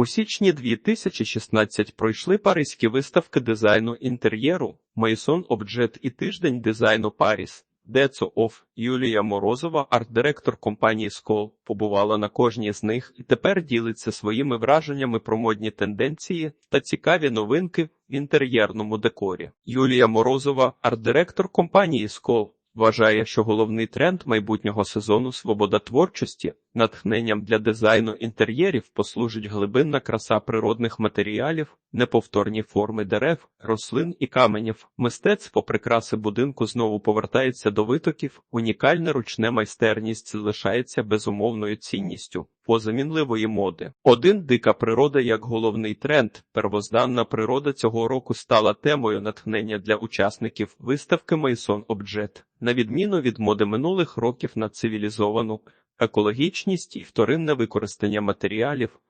У січні 2016 пройшли паризькі виставки дизайну інтер'єру Maison Objet і тиждень дизайну Паріс. Децо Оф Юлія Морозова, арт-директор компанії Скол, побувала на кожній з них і тепер ділиться своїми враженнями про модні тенденції та цікаві новинки в інтер'єрному декорі. Юлія Морозова, арт-директор компанії Скол, вважає, що головний тренд майбутнього сезону свобода творчості, натхненням для дизайну інтер'єрів послужить глибинна краса природних матеріалів, неповторні форми дерев, рослин і каменів. Мистецтво прикраси будинку знову повертається до витоків, унікальна ручне майстерність залишається безумовною цінністю. Позамінливої моди. Один дика природа як головний тренд. Первозданна природа цього року стала темою натхнення для учасників виставки Maison Objet. На відміну від моди минулих років на цивілізовану екологічність і вторинне використання матеріалів.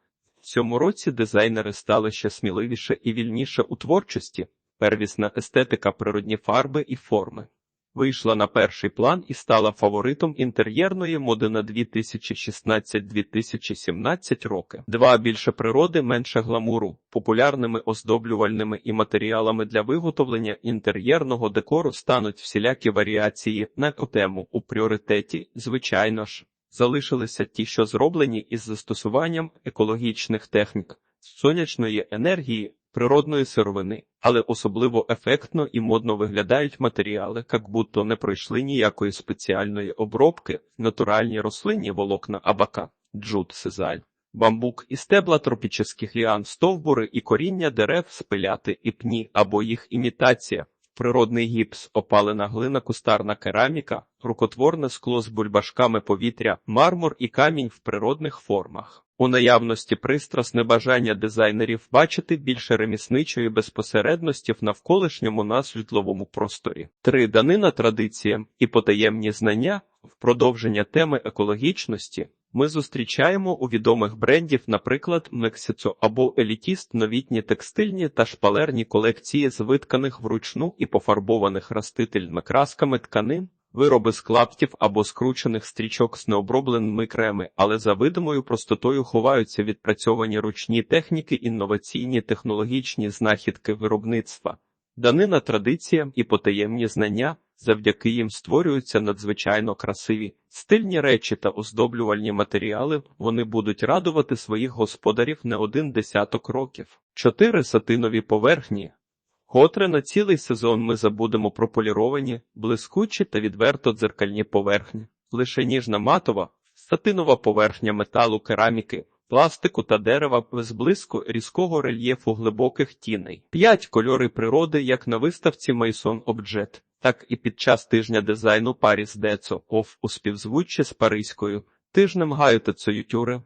В цьому році дизайнери стали ще сміливіше і вільніше у творчості, первісна естетика природні фарби і форми. Вийшла на перший план і стала фаворитом інтер'єрної моди на 2016-2017 роки. Два більше природи, менше гламуру, популярними оздоблювальними і матеріалами для виготовлення інтер'єрного декору стануть всілякі варіації на тему у пріоритеті, звичайно ж. Залишилися ті, що зроблені із застосуванням екологічних технік, сонячної енергії, природної сировини, але особливо ефектно і модно виглядають матеріали, як будто не пройшли ніякої спеціальної обробки, натуральні рослинні волокна абака, джут сизаль. Бамбук і стебла тропічних ліан, стовбури і коріння дерев спиляти і пні або їх імітація, природний гіпс, опалена глина, кустарна кераміка, рукотворне скло з бульбашками повітря, мармур і камінь в природних формах. У наявності пристрасне бажання дизайнерів бачити більше ремісничої безпосередності в навколишньому нас житловому просторі. Три данина традиціям і потаємні знання в продовження теми екологічності. Ми зустрічаємо у відомих брендів, наприклад, Мексіцо або Елітіст новітні текстильні та шпалерні колекції з витканих вручну і пофарбованих растительними красками тканин, вироби з клаптів або скручених стрічок з необробленими креми, але за видимою простотою ховаються відпрацьовані ручні техніки, інноваційні технологічні знахідки виробництва. Данина традиціям і потаємні знання, завдяки їм створюються надзвичайно красиві, стильні речі та оздоблювальні матеріали, вони будуть радувати своїх господарів не один десяток років. Чотири сатинові поверхні. Котре на цілий сезон ми забудемо про поліровані, блискучі та відверто дзеркальні поверхні, лише ніжна матова, сатинова поверхня металу кераміки, пластику та дерева без блиску різкого рельєфу глибоких тіней. П'ять кольори природи, як на виставці Maison Objet, так і під час тижня дизайну Paris Deco Off у співзвуччі з Паризькою. Тижнем Гаю та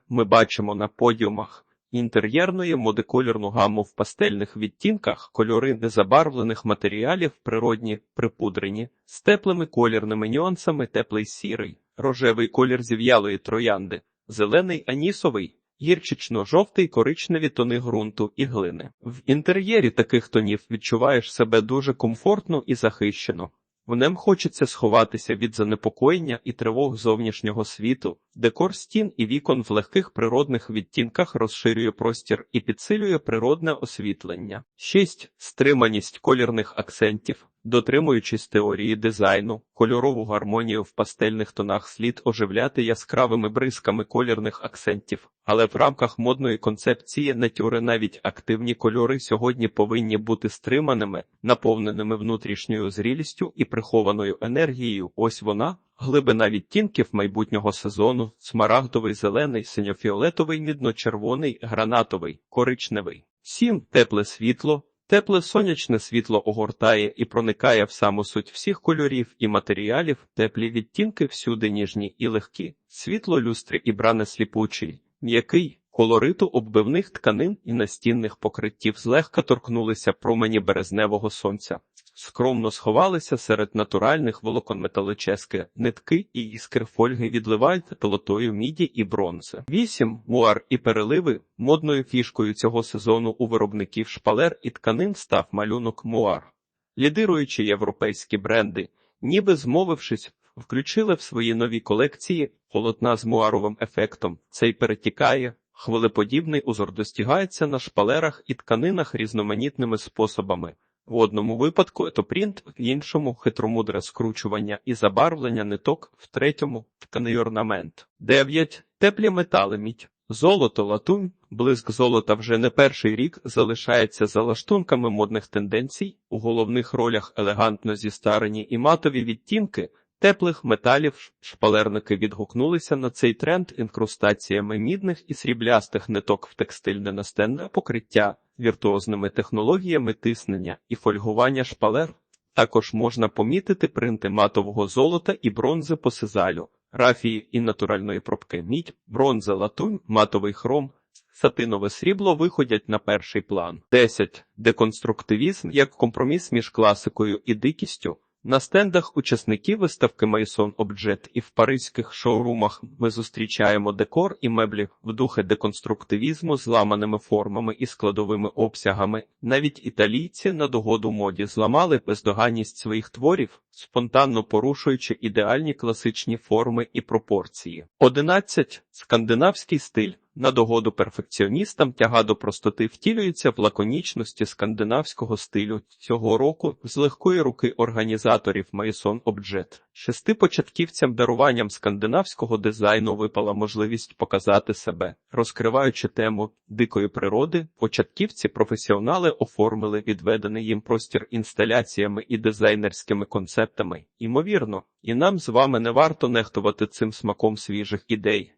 ми бачимо на подіумах інтер'єрної модиколірну гаму в пастельних відтінках, кольори незабарвлених матеріалів, природні, припудрені, з теплими колірними нюансами теплий сірий, рожевий колір зів'ялої троянди, зелений анісовий, гірчично-жовтий коричневі тони ґрунту і глини. В інтер'єрі таких тонів відчуваєш себе дуже комфортно і захищено. В нем хочеться сховатися від занепокоєння і тривог зовнішнього світу, декор стін і вікон в легких природних відтінках розширює простір і підсилює природне освітлення. 6. стриманість колірних акцентів. Дотримуючись теорії дизайну, кольорову гармонію в пастельних тонах слід оживляти яскравими бризками колірних акцентів, але в рамках модної концепції натюри навіть активні кольори сьогодні повинні бути стриманими, наповненими внутрішньою зрілістю і прихованою енергією. Ось вона. Глибина відтінків майбутнього сезону, смарагдовий, зелений, синьофіолетовий, мідно-червоний, гранатовий, коричневий. 7. тепле світло. Тепле сонячне світло огортає і проникає в саму суть всіх кольорів і матеріалів, теплі відтінки всюди ніжні і легкі, світло люстри і бране сліпучий, м'який, колориту оббивних тканин і настінних покриттів злегка торкнулися промені березневого сонця, скромно сховалися серед натуральних волокон металически, нитки і іскри фольги відливають золотою міді і бронзи. Вісім муар і переливи модною фішкою цього сезону у виробників шпалер і тканин став малюнок муар. Лідируючи європейські бренди, ніби змовившись, включили в свої нові колекції полотна з муаровим ефектом. Цей перетікає, Хвилеподібний узор достигається на шпалерах і тканинах різноманітними способами. В одному випадку етопринт, в іншому хитромудре скручування і забарвлення ниток, в третьому тканий орнамент. 9. Теплі метали мідь. Золото, латунь, блиск золота вже не перший рік залишається за лаштунками модних тенденцій, у головних ролях елегантно зістарені і матові відтінки теплих металів. Шпалерники відгукнулися на цей тренд інкрустаціями мідних і сріблястих ниток в текстильне настенне покриття, віртуозними технологіями тиснення і фольгування шпалер. Також можна помітити принти матового золота і бронзи по сизалю, рафії і натуральної пробки мідь, бронза, латунь, матовий хром, сатинове срібло виходять на перший план. 10. Деконструктивізм як компроміс між класикою і дикістю. На стендах учасників виставки Maison Objet і в паризьких шоурумах ми зустрічаємо декор і меблі в духи деконструктивізму з ламаними формами і складовими обсягами. Навіть італійці на догоду моді зламали бездоганність своїх творів, спонтанно порушуючи ідеальні класичні форми і пропорції. 11. Скандинавський стиль. На догоду перфекціоністам тяга до простоти втілюється в лаконічності скандинавського стилю цього року з легкої руки організаторів Maison Objet. Шести початківцям даруванням скандинавського дизайну випала можливість показати себе, розкриваючи тему дикої природи. Початківці професіонали оформили відведений їм простір інсталяціями і дизайнерськими концептами. Імовірно, і нам з вами не варто нехтувати цим смаком свіжих ідей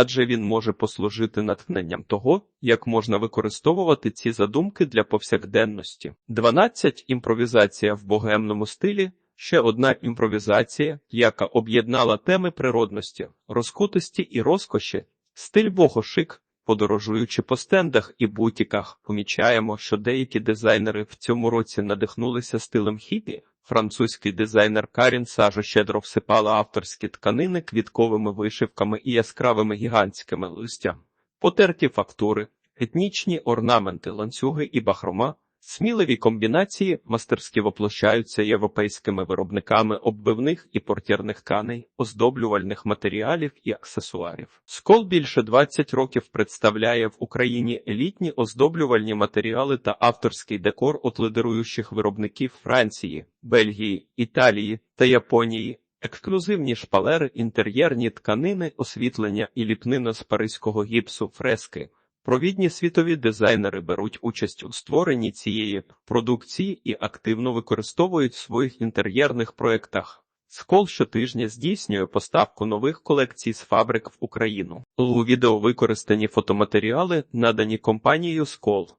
адже він може послужити натхненням того, як можна використовувати ці задумки для повсякденності. 12. Імпровізація в богемному стилі. Ще одна імпровізація, яка об'єднала теми природності, розкутості і розкоші, стиль богошик. Подорожуючи по стендах і бутіках, помічаємо, що деякі дизайнери в цьому році надихнулися стилем хіпі, Французький дизайнер Карін Сажо щедро всипала авторські тканини квітковими вишивками і яскравими гігантськими листями, потерті фактури, етнічні орнаменти, ланцюги і бахрома. Сміливі комбінації мастерськи воплощаються європейськими виробниками оббивних і портірних тканей, оздоблювальних матеріалів і аксесуарів. Скол більше 20 років представляє в Україні елітні оздоблювальні матеріали та авторський декор от лидеруючих виробників Франції, Бельгії, Італії та Японії. Ексклюзивні шпалери, інтер'єрні тканини, освітлення і ліпнина з паризького гіпсу, фрески. Провідні світові дизайнери беруть участь у створенні цієї продукції і активно використовують в своїх інтер'єрних проєктах. Скол щотижня здійснює поставку нових колекцій з фабрик в Україну. У відео використані фотоматеріали, надані компанією Скол.